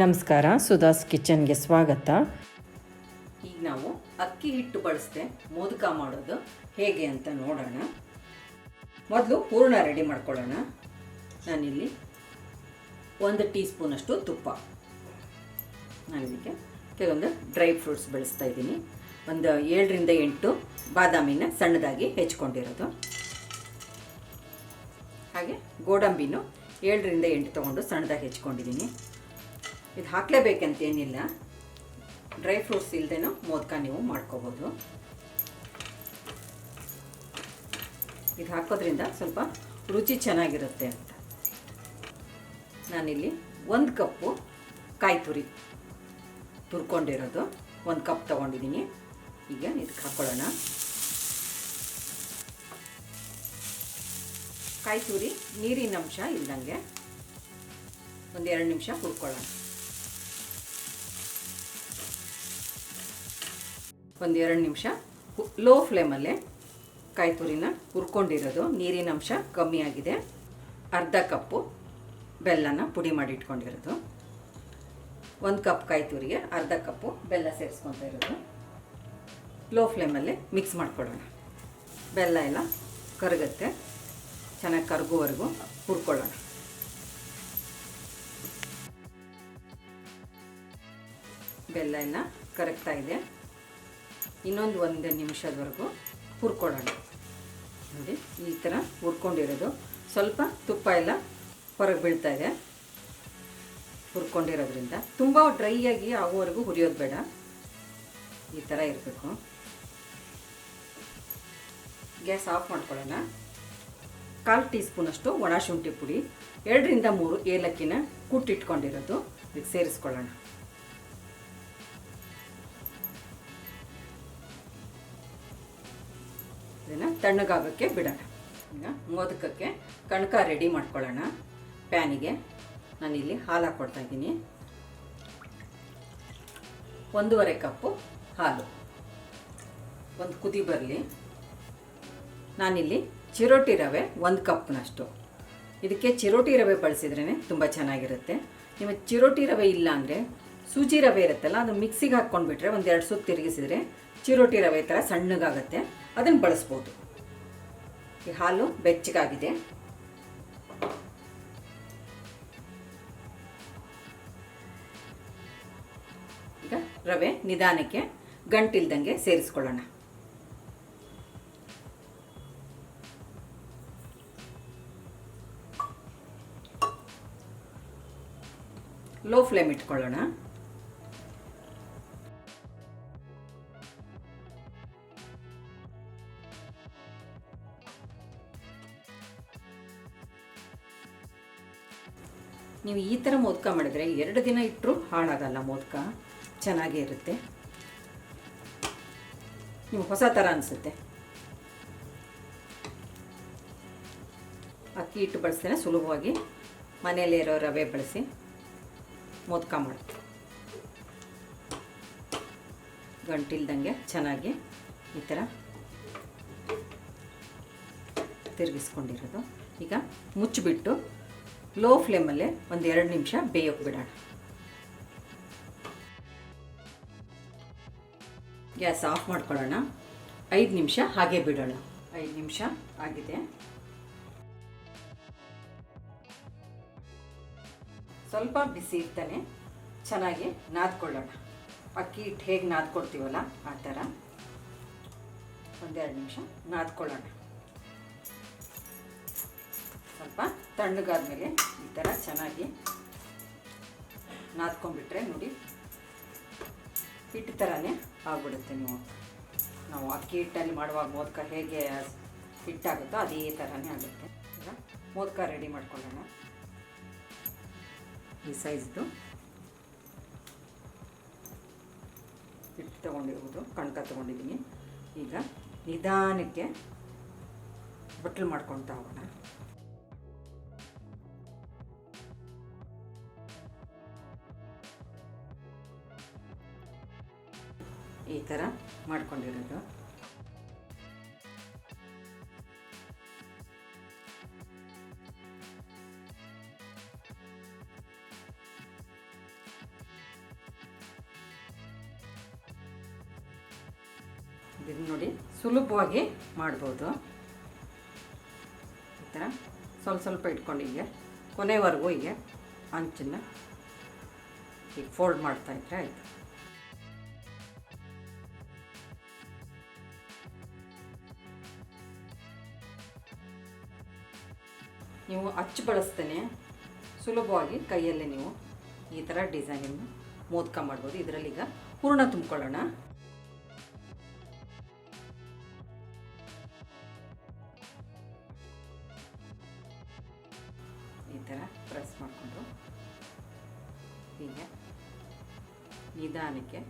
ನಮಸ್ಕಾರ ಸುಧಾಸ್ ಕಿಚನ್ಗೆ ಸ್ವಾಗತ. ಈಗ ನಾವು ಅಕ್ಕಿ ಹಿಟ್ಟು ಬಳಸದೆ, ಮೋದಕ ಮಾಡೋದು. ಹೇಗೆ ಅಂತ ನೋಡೋಣ. ಮೊದಲು ಹೂರಣ ರೆಡಿ ಮಾಡ್ಕೊಳ್ಳೋಣ. ನಾನಿಲ್ಲಿ ಒಂದು ಟೀ ಸ್ಪೂನಷ್ಟು ತುಪ್ಪ. ನಾನಿದಕ್ಕೆ ಕೆಲವೊಂದು ಡ್ರೈ ಫ್ರೂಟ್ಸ್ ಬೆಳೆಸ್ತಾ ಇದ್ದೀನಿ. ಒಂದು ಏಳರಿಂದ ಎಂಟು ಬಾದಾಮಿನ ಸಣ್ಣದಾಗಿ ಹೆಚ್ಕೊಂಡಿರೋದು. ಹಾಗೆ ಗೋಡಂಬಿನೂ ಏಳರಿಂದ ಎಂಟು ತೊಗೊಂಡು ಸಣ್ಣದಾಗಿ ಹೆಚ್ಕೊಂಡಿದ್ದೀನಿ. ಇದು ಹಾಕ್ಲೇಬೇಕಂತೇನಿಲ್ಲ ಡ್ರೈ ಫ್ರೂಟ್ಸ್ ಇಲ್ಲದೇನೋ ಮೋದಕ ನೀವು ಮಾಡ್ಕೋಬೋದು. ಇದು ಹಾಕೋದ್ರಿಂದ ಸ್ವಲ್ಪ ರುಚಿ ಚೆನ್ನಾಗಿರುತ್ತೆ ಅಂತ. ನಾನಿಲ್ಲಿ ಒಂದು ಕಪ್ಪು ಕಾಯಿ ತುರಿ ತುರ್ಕೊಂಡಿರೋದು. ಒಂದು ಕಪ್ ತೊಗೊಂಡಿದ್ದೀನಿ ಈಗ ಇದಕ್ಕೆ ಹಾಕ್ಕೊಳ್ಳೋಣ ಕಾಯಿ ತುರಿ ನೀರಿನಂಶ ಇಲ್ಲದಂಗೆ ಒಂದು ಎರಡು ನಿಮಿಷ ಹುರ್ಕೊಳ್ಳೋಣ. ಒಂದು ಎರಡು ನಿಮಿಷ ಲೋ ಫ್ಲೇಮಲ್ಲೇ ಕಾಯಿ ತುರಿನ ಹುರ್ಕೊಂಡಿರೋದು. ನೀರಿನ ಅಂಶ ಕಮ್ಮಿ ಆಗಿದೆ. ಅರ್ಧ ಕಪ್ಪು ಬೆಲ್ಲನ ಪುಡಿ ಮಾಡಿ ಇಟ್ಕೊಂಡಿರೋದು. ಒಂದು ಕಪ್ ಕಾಯಿ ತುರಿಗೆ ಅರ್ಧ ಕಪ್ಪು ಬೆಲ್ಲ ಸೇರಿಸ್ಕೊತಾ ಇರೋದು. ಲೋ ಫ್ಲೇಮಲ್ಲಿ ಮಿಕ್ಸ್ ಮಾಡಿಕೊಡೋಣ. ಬೆಲ್ಲ ಎಲ್ಲ ಕರಗುತ್ತೆ. ಚೆನ್ನಾಗಿ ಕರಗುವವರೆಗೂ ಹುರ್ಕೊಳ್ಳೋಣ. ಬೆಲ್ಲ ಎಲ್ಲ ಕರಗ್ತಾ ಇದೆ. ಇನ್ನೊಂದು ಒಂದು ನಿಮಿಷದವರೆಗೂ ಹುರ್ಕೊಡೋಣ ನೋಡಿ, ಈ ಥರ ಹುರ್ಕೊಂಡಿರೋದು. ಸ್ವಲ್ಪ ತುಪ್ಪ ಎಲ್ಲ ಹೊರಗೆ ಬೀಳ್ತಾ ಇದೆ. ಹುರ್ಕೊಂಡಿರೋದ್ರಿಂದ ತುಂಬ ಡ್ರೈ ಆಗಿ ಆಗೋವರೆಗೂ ಹುರಿಯೋದು ಬೇಡ. ಈ ಥರ ಇರಬೇಕು. ಗ್ಯಾಸ್ ಆಫ್ ಮಾಡ್ಕೊಳ್ಳೋಣ. ಕಾಲು ಟೀ ಸ್ಪೂನಷ್ಟು ಒಣ ಶುಂಠಿ ಪುಡಿ, ಎರಡರಿಂದ ಮೂರು ಏಲಕ್ಕಿನ ಕುಟ್ಟಿಟ್ಕೊಂಡಿರೋದು. ಇದಕ್ಕೆ ಸೇರಿಸ್ಕೊಳ್ಳೋಣ. ಇದನ್ನು ತಣ್ಣಗಾಗೋಕ್ಕೆ ಬಿಡೋಣ. ಈಗ ಮೋದಕಕ್ಕೆ ಕಣಕ ರೆಡಿ ಮಾಡ್ಕೊಳ್ಳೋಣ. ಪ್ಯಾನಿಗೆ ನಾನಿಲ್ಲಿ ಹಾಲು ಹಾಕ್ಕೊಡ್ತಾ ಇದ್ದೀನಿ. ಒಂದೂವರೆ ಕಪ್ಪು ಹಾಲು. ಒಂದು ಕುದಿ ಬರಲಿ. ನಾನಿಲ್ಲಿ ಚಿರೋಟಿ ರವೆ ಒಂದು ಕಪ್ನಷ್ಟು. ಇದಕ್ಕೆ ಚಿರೋಟಿ ರವೆ ಬಳಸಿದ್ರೇ ತುಂಬ ಚೆನ್ನಾಗಿರುತ್ತೆ. ನಿಮಗೆ ಚಿರೋಟಿ ರವೆ ಇಲ್ಲ ಅಂದರೆ ಸೂಜಿ ರವೆ ಇರುತ್ತಲ್ಲ, ಅದು ಮಿಕ್ಸಿಗೆ ಹಾಕ್ಕೊಂಡ್ಬಿಟ್ರೆ ಒಂದು ಎರಡು ಸುತ್ತು ತಿರುಗಿಸಿದ್ರೆ ಚಿರೋಟಿ ರವೆ ಥರ ಸಣ್ಣಗಾಗುತ್ತೆ. ಅದನ್ನು ಬಳಸ್ಬೋದು. ಈ ಹಾಲು ಬೆಚ್ಚಗಾಗಿದೆ. ಈಗ ರವೆ ನಿಧಾನಕ್ಕೆ ಗಂಟಿಲ್ದಂಗೆ ಸೇರಿಸ್ಕೊಳ್ಳೋಣ. ಲೋ ಫ್ಲೇಮ್ ಇಟ್ಕೊಳ್ಳೋಣ. ನೀವು ಈ ಥರ ಮೋದಕ ಮಾಡಿದರೆ ಎರಡು ದಿನ ಇಟ್ಟರು ಹಾಳಾಗಲ್ಲ ಮೋದಕ. ಚೆನ್ನಾಗೇ ಇರುತ್ತೆ. ನೀವು ಹೊಸ ಥರ ಅನಿಸುತ್ತೆ. ಅಕ್ಕಿ ಹಿಟ್ಟು ಬಳಸ್ತೇನೆ, ಸುಲಭವಾಗಿ. ಮನೆಯಲ್ಲೇ ಇರೋ ರವೆ ಬಳಸಿ ಮೋದಕ ಮಾಡಿ ಗಂಟಿಲ್ದಂಗೆ ಚೆನ್ನಾಗಿ ಈ ಥರ ತಿರುಗಿಸ್ಕೊಂಡಿರೋದು. ಈಗ ಮುಚ್ಚಿಬಿಟ್ಟು ಲೋ ಫ್ಲೇಮಲ್ಲೇ ಒಂದು ಎರಡು ನಿಮಿಷ ಬೇಯೋಕೆ ಬಿಡೋಣ. ಗ್ಯಾಸ್ ಆಫ್ ಮಾಡ್ಕೊಳ್ಳೋಣ. ಐದು ನಿಮಿಷ ಹಾಗೆ ಬಿಡೋಣ. ಐದು ನಿಮಿಷ ಆಗಿದೆ. ಸ್ವಲ್ಪ ಬಿಸಿ ಇರ್ತಾನೆ ಚೆನ್ನಾಗಿ ನಾದ್ಕೊಳ್ಳೋಣ. ಅಕ್ಕಿ ಹಿಟ್ಟು ಹೇಗೆ ನಾದ್ಕೊಡ್ತೀವಲ್ಲ ಆ ಥರ. ಒಂದೆರಡು ನಿಮಿಷ ನಾದ್ಕೊಳ್ಳೋಣ. ತಣ್ಣಗಾದ್ಮೇಲೆ ಈ ಥರ ಚೆನ್ನಾಗಿ ನಾದ್ಕೊಂಡ್ಬಿಟ್ರೆ ನೋಡಿ ಹಿಟ್ಟು ಥರನೇ ಆಗ್ಬಿಡುತ್ತೆ ನೀವು. ನಾವು ಅಕ್ಕಿ ಹಿಟ್ಟಲ್ಲಿ ಮಾಡುವಾಗ ಮೋದಕ ಹೇಗೆ ಹಿಟ್ಟಾಗುತ್ತೋ ಅದೇ ಥರನೇ ಆಗುತ್ತೆ. ಈಗ ಮೋದಕ ರೆಡಿ ಮಾಡ್ಕೊಳ್ಳೋಣ. ಈ ಸೈಜ್ದು ಹಿಟ್ಟು ತೊಗೊಂಡಿರ್ಬೋದು, ಕಣಕ ತೊಗೊಂಡಿದ್ದೀನಿ. ಈಗ ನಿಧಾನಕ್ಕೆ ಬಟ್ಲು ಮಾಡ್ಕೊಳ್ತಾ ಹೋಗೋಣ. ಈ ಥರ ಮಾಡ್ಕೊಂಡಿರೋದು. ಇದನ್ನ ನೋಡಿ ಸುಲಭವಾಗಿ ಮಾಡ್ಬೋದು. ಈ ಥರ ಸ್ವಲ್ಪ ಸ್ವಲ್ಪ ಇಟ್ಕೊಂಡು ಹೀಗೆ, ಕೊನೆವರೆಗೂ ಹೀಗೆ ಅಂಚನ್ನು ಈಗ ಫೋಲ್ಡ್ ಮಾಡ್ತಾಯಿದ್ರೆ ಆಯಿತು. ನೀವು ಅಚ್ಚು ಬಳಸ್ತೇನೆ. ಸುಲಭವಾಗಿ ಕೈಯಲ್ಲೇ ನೀವು ಈ ಥರ ಡಿಸೈನನ್ನು ಮೋದಕ ಮಾಡ್ಬೋದು. ಇದರಲ್ಲಿ ಈಗ ಹೂರ್ಣ ತುಂಬ್ಕೊಳ್ಳೋಣ. ಈ ಥರ ಪ್ರೆಸ್ ಮಾಡಿಕೊಂಡು ಹೀಗೆ ನಿಧಾನಕ್ಕೆ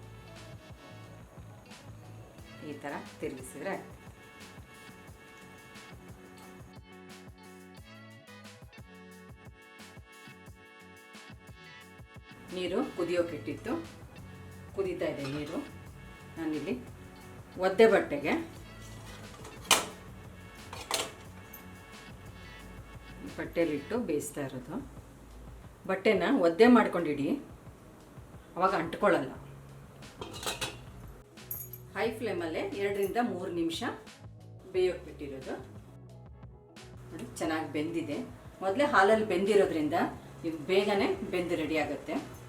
ಈ ಥರ ತಿರುಗಿಸಿದ್ರೆ ನೀರು ಕುದಿಯೋಕ್ಕಿಟ್ಟಿತ್ತು ಕುದೀತಾ ಇದೆ ನೀರು. ನಾನಿಲ್ಲಿ ಒದ್ದೆ ಬಟ್ಟೆಗೆ. ಬಟ್ಟೆಲಿಟ್ಟು ಬೇಯಿಸ್ತಾ ಇರೋದು. ಬಟ್ಟೆನ ಒದ್ದೆ ಮಾಡ್ಕೊಂಡಿಡಿ. ಅವಾಗ ಅಂಟ್ಕೊಳ್ಳಲ್ಲ. ಹೈ ಫ್ಲೇಮಲ್ಲೇ ಎರಡರಿಂದ ಮೂರು ನಿಮಿಷ ಬೇಯೋಕೆ ಬಿಟ್ಟಿರೋದು. ನೋಡಿ, ಚೆನ್ನಾಗಿ ಬೆಂದಿದೆ. ಮೊದಲೇ ಹಾಲಲ್ಲಿ ಬೆಂದಿರೋದ್ರಿಂದ ಇದು ಬೇಗನೆ ಬೆಂದು ರೆಡಿ ಆಗುತ್ತೆ.